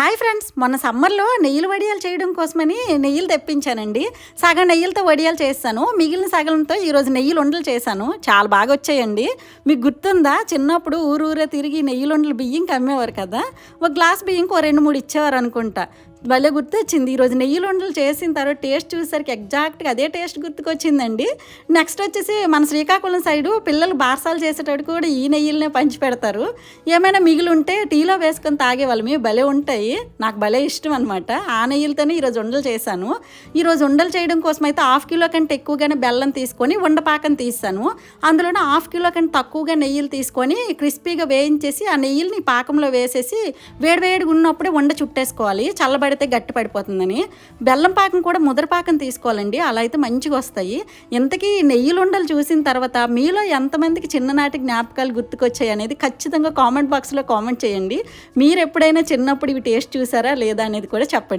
Hi friends మొన్న సమ్మర్లో నెయ్యిలు వడియాలు చేయడం కోసమని నెయ్యిలు తెప్పించానండి. సగం నెయ్యిలతో వడియాలు చేస్తాను. మిగిలిన సగంతో ఈరోజు నెయ్యిలు ఉండలు చేశాను. చాలా బాగా వచ్చాయండి. మీకు గుర్తుందా? చిన్నప్పుడు ఊరూరే తిరిగి నెయ్యిలు ఉండలు బియ్యం కమ్మేవారు కదా. ఒక గ్లాస్ బియ్యంకి ఓ రెండు మూడు ఇచ్చేవారు అనుకుంటా. భలే గుర్తొచ్చింది. ఈరోజు నెయ్యి ఉండలు చేసిన తర్వాత టేస్ట్ చూసేసరికి ఎగ్జాక్ట్గా అదే టేస్ట్ గుర్తుకొచ్చిందండి. నెక్స్ట్ వచ్చేసి మన శ్రీకాకుళం సైడు పిల్లలు బార్సాలు చేసేటప్పుడు కూడా ఈ నెయ్యిలనే పంచి పెడతారు. ఏమైనా మిగిలి ఉంటే టీలో వేసుకొని తాగేవాళ్ళం భలే ఉంటాయి. నాకు భలే ఇష్టం అనమాట ఆ నెయ్యిలతోనే ఈరోజు ఉండలు చేశాను. ఈరోజు ఉండలు చేయడం కోసం అయితే హాఫ్ కిలో కంటే ఎక్కువగానే బెల్లం తీసుకొని ఉండపాకం తీస్తాను అందులోనే హాఫ్ కిలో కంటే తక్కువగా నెయ్యిలు తీసుకొని క్రిస్పీగా వేయించేసి ఆ నెయ్యిని పాకంలో వేసేసి వేడివేడిగా ఉన్నప్పుడే ఉండ చుట్టేసుకోవాలి. చల్లబడి పడితే గట్టి పడిపోతుందని. బెల్లం పాకం కూడా ముద్ర పాకం తీసుకోవాలండి. అలా అయితే మంచిగా వస్తాయి. ఇంతకీ నెయ్యిలుండలు చూసిన తర్వాత మీలో ఎంతమందికి చిన్ననాటి జ్ఞాపకాలు గుర్తుకొచ్చాయి అనేది ఖచ్చితంగా కామెంట్ బాక్స్లో కామెంట్ చేయండి. మీరు ఎప్పుడైనా చిన్నప్పుడు ఇవి టేస్ట్ చూసారా లేదా అనేది కూడా చెప్పండి.